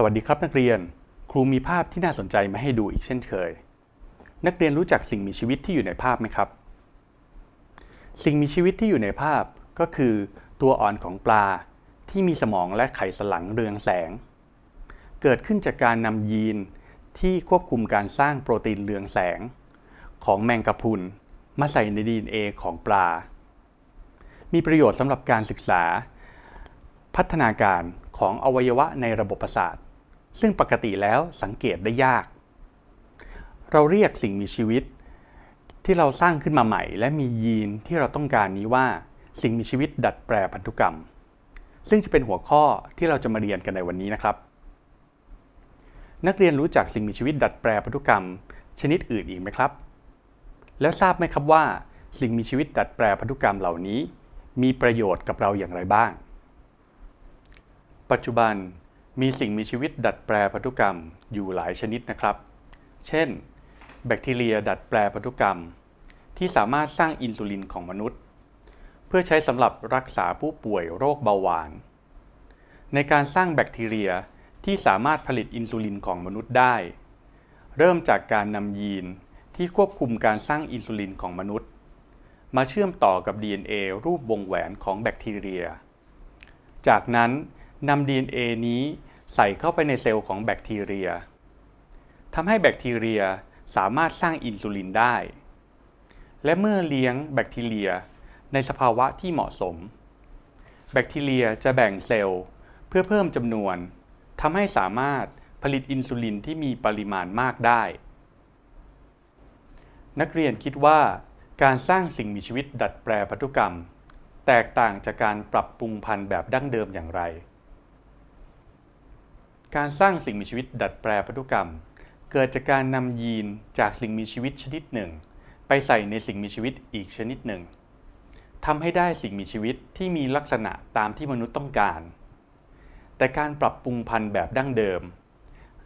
สวัสดีครับนักเรียน ครูมีภาพที่น่าสนใจมาให้ดูอีกเช่นเคย นักเรียนรู้จักสิ่งมีชีวิตที่อยู่ในภาพไหมครับ สิ่งมีชีวิตที่อยู่ในภาพก็คือ ตัวอ่อนของปลาที่มีสมองและไขสันหลังเรืองแสง เกิดขึ้นจากการนำยีนที่ควบคุมการสร้างโปรตีนเรืองแสง ของแมงกะพรุนมาใส่ใน DNA ของปลา มีประโยชน์สำหรับการศึกษา พัฒนาการของอวัยวะในระบบประสาท ซึ่งปกติแล้วสังเกตได้ยาก เราเรียกสิ่งมีชีวิต ที่เราสร้างขึ้นมาใหม่ และมียีนที่เราต้องการนี้ว่า สิ่งมีชีวิตดัดแปลพันธุกรรม ซึ่งจะเป็นหัวข้อที่เราจะมาเรียนกันในวันนี้นะครับ นักเรียนรู้จักสิ่งมีชีวิตดัดแปลพันธุกรรม ชนิดอื่นอีกไหมครับ แล้วทราบไหมครับว่า สิ่งมีชีวิตดัดแปลพันธุกรรมเหล่านี้ มีประโยชน์กับเราอย่างไรบ้าง ปัจจุบัน มีสิ่งมีชีวิตดัดแปลพันธุกรรมอยู่หลายชนิดนะครับ เช่น แบคทีเรียดัดแปลพันธุกรรม ที่สามารถสร้างอินซูลินของมนุษย์ เพื่อใช้สำหรับรักษาผู้ป่วยโรคเบาหวาน ในการสร้างแบคทีเรียที่สามารถผลิตอินซูลินของมนุษย์ได้ เริ่มจากการนำยีนที่ควบคุมการสร้างอินซูลินของมนุษย์ มาเชื่อมต่อกับ DNA รูปวงแหวนของแบคทีเรีย จากนั้นนำ DNA นี้ ใส่เข้าไปในเซลล์ของแบคทีเรียทำให้แบคทีเรียสามารถสร้างอินซูลินได้ และเมื่อเลี้ยงแบคทีเรียในสภาวะที่เหมาะสม แบคทีเรียจะแบ่งเซลล์เพื่อเพิ่มจำนวนทำให้สามารถผลิตอินซูลินที่มีปริมาณมากได้ นักเรียนคิดว่าการสร้างสิ่งมีชีวิตดัดแปลพันธุกรรม แตกต่างจากการปรับปรุงพันธุ์แบบดั้งเดิมอย่างไร การสร้างสิ่งมีชีวิตดัดแปลพันธุกรรม เกิดจากการนำยีนจากสิ่งมีชีวิตชนิดหนึ่ง ไปใส่ในสิ่งมีชีวิตอีกชนิดหนึ่งทำให้ได้สิ่งมีชีวิตที่มีลักษณะตามที่มนุษย์ต้องการ แต่การปรับปรุงพันธุ์แบบดั้งเดิม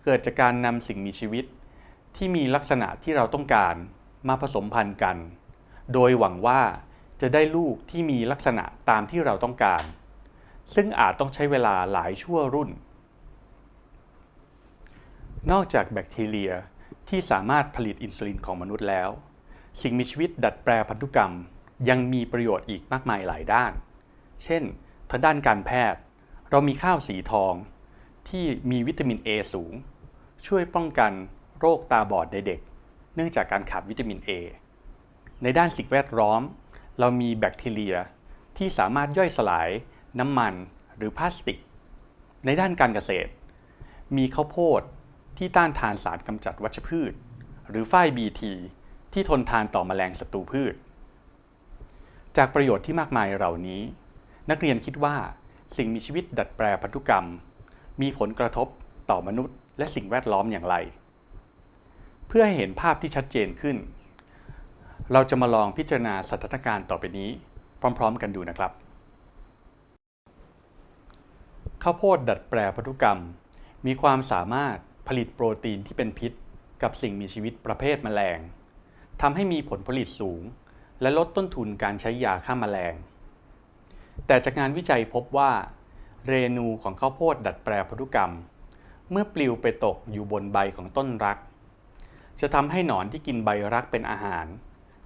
เกิดจากการนำสิ่งมีชีวิต ที่มีลักษณะที่เราต้องการมาผสมพันธุ์กัน โดยหวังว่าจะได้ลูกที่มีลักษณะตามที่เราต้องการ ซึ่งอาจต้องใช้เวลาหลายชั่วรุ่น นอกจากแบคทีเรียที่สามารถผลิตอินซูลินของมนุษย์แล้ว สิ่งมีชีวิตดัดแปลพันธุกรรม ยังมีประโยชน์อีกมากมายหลายด้าน เช่นทางด้านการแพทย์ เรามีข้าวสีทอง ที่มีวิตามิน A สูง ช่วยป้องกันโรคตาบอดในเด็ก เนื่องจากการขาดวิตามิน A ในด้านสิ่งแวดล้อม เรามีแบคทีเรียที่สามารถย่อยสลายน้ำมันหรือพลาสติก ในด้านการเกษตร มีข้าวโพด ที่ต้านทานสารกำจัดวัชพืช หรือฝ้าย BT ที่ทนทานต่อแมลงศัตรูพืช จากประโยชน์ที่มากมายเหล่านี้ นักเรียนคิดว่าสิ่งมีชีวิตดัดแปลพันธุกรรม มีผลกระทบต่อมนุษย์ และสิ่งแวดล้อมอย่างไร เพื่อให้เห็นภาพที่ชัดเจนขึ้น เราจะมาลองพิจารณาสถานการณ์ต่อไปนี้ พร้อม ๆ กันดูนะครับข้าวโพดดัดแปลพันธุกรรม มีความสามารถ ผลิตโปรตีนที่เป็นพิษ กับสิ่งมีชีวิตประเภทแมลงทำให้มีผลผลิตสูง และลดต้นทุนการใช้ยาฆ่าแมลง แต่จากงานวิจัยพบว่า เรนูของข้าวโพดดัดแปลพันธุกรรม เมื่อปลิวไปตกอยู่บนใบของต้นรัก จะทำให้หนอนที่กินใบรักเป็นอาหาร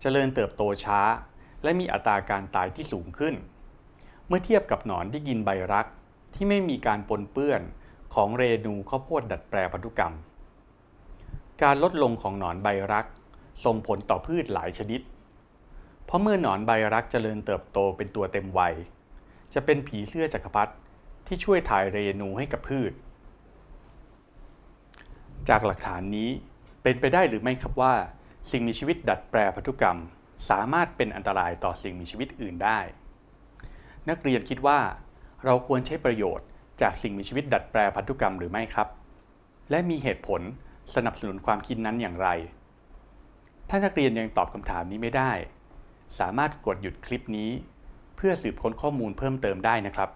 เจริญเติบโตช้า และมีอัตราการตายที่สูงขึ้น เมื่อเทียบกับหนอนที่กินใบรักที่ไม่มีการปนเปื้อน ของเรนูข้าวโพดดัดแปลพันธุกรรม การลดลงของหนอนใบรัก ส่งผลต่อพืชหลายชนิด เพราะเมื่อหนอนใบรักเจริญเติบโตเป็นตัวเต็มวัย จะเป็นผีเสื้อจักรพรรดิที่ช่วยถ่ายเรนูให้กับพืช จากหลักฐานนี้เป็นไปได้หรือไม่ครับว่า สิ่งมีชีวิตดัดแปลพันธุกรรม สามารถเป็นอันตรายต่อสิ่งมีชีวิตอื่นได้ นักเรียนคิดว่าเราควรใช้ประโยชน์ จากสิ่งมีชีวิตดัดแปลพันธุกรรมหรือไม่ครับ และมีเหตุผลสนับสนุนความคิดนั้นอย่างไร ถ้านักเรียนยังตอบคำถามนี้ไม่ได้ สามารถกดหยุดคลิปนี้ เพื่อสืบค้นข้อมูลเพิ่มเติมได้นะครับ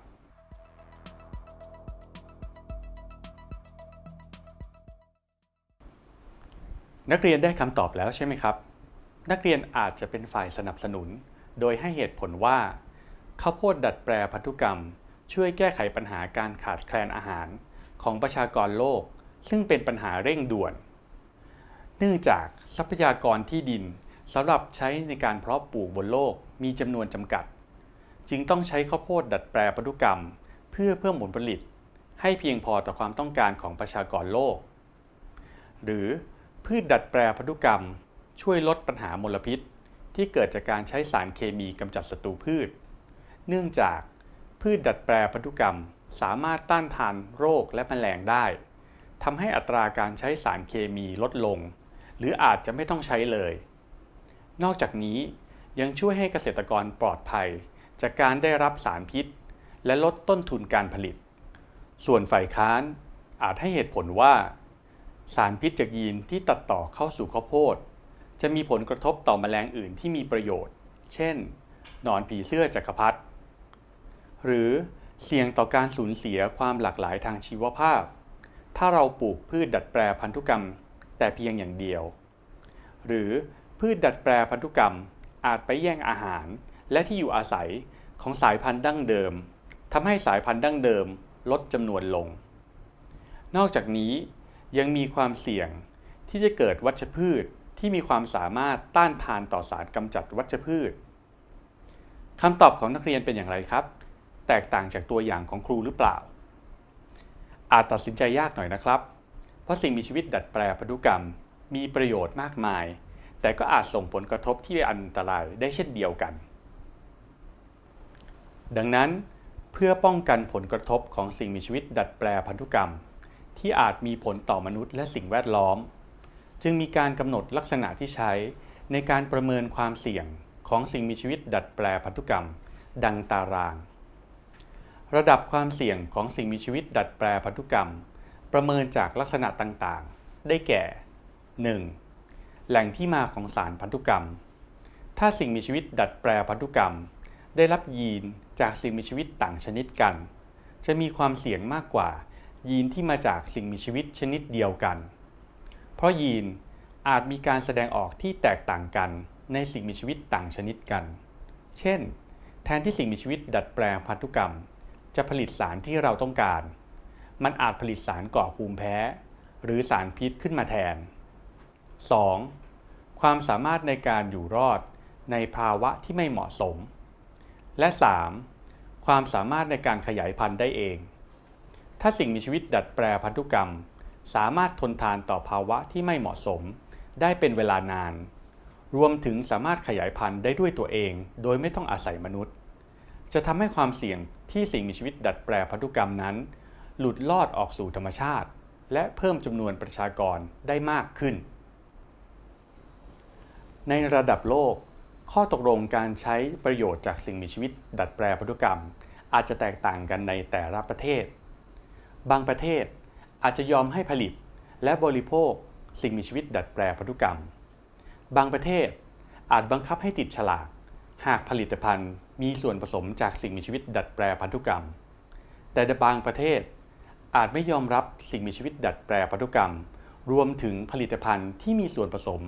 นักเรียนได้คำตอบแล้วใช่ไหมครับ นักเรียนอาจจะเป็นฝ่ายสนับสนุน โดยให้เหตุผลว่าข้าวโพดดัดแปลพันธุกรรม ช่วยแก้ไขปัญหาการขาดแคลนอาหารของประชากรโลก ซึ่งเป็นปัญหาเร่งด่วน เนื่องจากทรัพยากรที่ดินสำหรับใช้ในการเพาะปลูกบนโลกมีจำนวนจำกัด จึงต้องใช้ข้าวโพดดัดแปลพันธุกรรม เพื่อเพิ่มผลผลิต ให้เพียงพอต่อความต้องการของประชากรโลก หรือพืชดัดแปลพันธุกรรม ช่วยลดปัญหามลพิษ ที่เกิดจากการใช้สารเคมีกำจัดศัตรูพืช เนื่องจาก พืชดัดแปลพันธุกรรม สามารถต้านทานโรคและแมลงได้ทำให้อัตราการใช้สารเคมีลดลง หรืออาจจะไม่ต้องใช้เลย นอกจากนี้ยังช่วยให้เกษตรกรปลอดภัย จากการได้รับสารพิษ และลดต้นทุนการผลิต ส่วนฝ่ายค้านอาจให้เหตุผลว่า สารพิษจากยีนที่ตัดต่อเข้าสู่ข้าวโพด จะมีผลกระทบต่อแมลงอื่นที่มีประโยชน์ เช่น หนอนผีเสื้อจักรพรรดิ หรือเสี่ยงต่อการสูญเสียความหลากหลายทางชีวภาพ ถ้าเราปลูกพืชดัดแปลพันธุกรรม แต่เพียงอย่างเดียว หรือพืชดัดแปลพันธุกรรมอาจไปแย่งอาหาร และที่อยู่อาศัยของสายพันธุ์ดั้งเดิมทำให้สายพันธุ์ดั้งเดิมลดจำนวนลง นอกจากนี้ยังมีความเสี่ยงที่จะเกิดวัชพืชที่มีความสามารถต้านทานต่อสารกำจัดวัชพืชคำตอบของนักเรียนเป็นอย่างไรครับ แตกต่างจากตัวอย่างของครูหรือเปล่า อาจตัดสินใจยากหน่อยนะครับ เพราะสิ่งมีชีวิตดัดแปลพันธุกรรม มีประโยชน์มากมาย แต่ก็อาจส่งผลกระทบที่อันตรายได้เช่นเดียวกัน ดังนั้นเพื่อป้องกันผลกระทบของสิ่งมีชีวิตดัดแปลพันธุกรรม ที่อาจมีผลต่อมนุษย์และสิ่งแวดล้อม จึงมีการกำหนดลักษณะที่ใช้ในการประเมินความเสี่ยงของสิ่งมีชีวิตดัดแปลพันธุกรรม ดังตาราง ระดับความเสี่ยงของสิ่งมีชีวิตดัดแปลพันธุกรรม ประเมินจากลักษณะต่างๆ ได้แก่ 1. แหล่งที่มาของสารพันธุกรรม ถ้าสิ่งมีชีวิตดัดแปลพันธุกรรม ได้รับยีนจากสิ่งมีชีวิตต่างชนิดกัน จะมีความเสี่ยงมากกว่า ยีนที่มาจากสิ่งมีชีวิตชนิดเดียวกัน เพราะยีนอาจมีการแสดงออกที่แตกต่างกันในสิ่งมีชีวิตต่างชนิดกัน เช่น แทนที่สิ่งมีชีวิตดัดแปลงพันธุกรรม จะผลิตสารที่เราต้องการ มันอาจผลิตสารก่อภูมิแพ้ หรือสารพิษขึ้นมาแทน 2. ความสามารถในการอยู่รอดในภาวะที่ไม่เหมาะสม และ 3. ความสามารถในการขยายพันธุ์ได้เอง ถ้าสิ่งมีชีวิตดัดแปลพันธุกรรม สามารถทนทานต่อภาวะที่ไม่เหมาะสม ได้เป็นเวลานาน รวมถึงสามารถขยายพันธุ์ได้ด้วยตัวเอง โดยไม่ต้องอาศัยมนุษย์ จะทำให้ความเสี่ยง ที่สิ่งมีชีวิตดัดแปลพันธุกรรมนั้น หลุดลอดออกสู่ธรรมชาติ และเพิ่มจำนวนประชากรได้มากขึ้น ในระดับโลก ข้อตกลงการใช้ประโยชน์จากสิ่งมีชีวิต ดัดแปลพันธุกรรม อาจจะแตกต่างกันในแต่ละประเทศ บางประเทศอาจจะยอมให้ผลิตและบริโภคสิ่งมีชีวิตดัดแปลพันธุกรรม บางประเทศอาจบังคับให้ติดฉลาก หากผลิตภัณฑ์มีส่วนผสมจากสิ่งมีชีวิตดัดแปลพันธุกรรม แต่บางประเทศอาจไม่ยอมรับสิ่งมีชีวิตดัดแปลพันธุกรรม รวมถึงผลิตภัณฑ์ที่มีส่วนผสม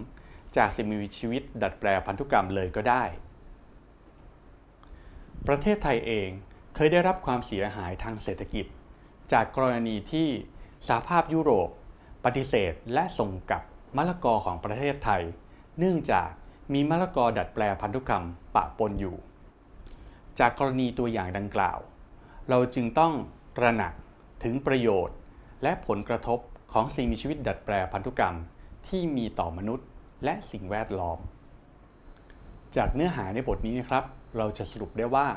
จากสิ่งมีชีวิตดัดแปลพันธุกรรมเลยก็ได้ ประเทศไทยเองเคยได้รับความเสียหายทางเศรษฐกิจ จากกรณีที่สหภาพยุโรป ปฏิเสธและส่งกลับมะละกอของประเทศไทย เนื่องจาก มีมะละกอดัดแปลพันธุกรรมปะปนอยู่ จากกรณีตัวอย่างดังกล่าว เราจึงต้องตระหนักถึงประโยชน์ และผลกระทบของสิ่งมีชีวิตดัดแปลพันธุกรรมที่มีต่อมนุษย์ และสิ่งแวดล้อม จากเนื้อหาในบทนี้นะครับ เราจะสรุปได้ว่า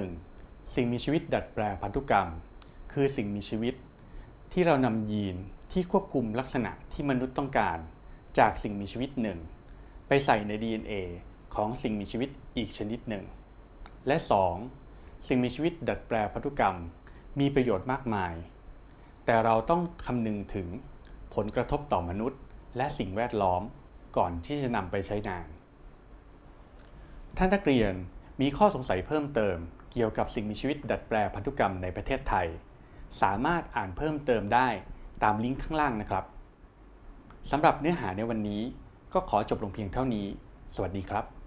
1. สิ่งมีชีวิตดัดแปลพันธุกรรม คือสิ่งมีชีวิต ที่เรานำยีนที่ควบคุมลักษณะที่มนุษย์ต้องการ จากสิ่งมีชีวิตหนึ่ง ไปใส่ใน DNA ของสิ่งมีชีวิตอีกชนิดหนึ่ง และ 2. สิ่งมีชีวิตดัดแปลพันธุกรรมมีประโยชน์มากมาย แต่เราต้องคำนึงถึงผลกระทบต่อมนุษย์ และสิ่งแวดล้อมก่อนที่จะนำไปใช้งาน ท่านนักเรียนมีข้อสงสัยเพิ่มเติม เกี่ยวกับสิ่งมีชีวิตดัดแปลพันธุกรรมในประเทศไทย สามารถอ่านเพิ่มเติมได้ตามลิงก์ข้างล่างนะครับสำหรับเนื้อหาในวันนี้ ก็ขอจบลงเพียงเท่านี้ สวัสดีครับ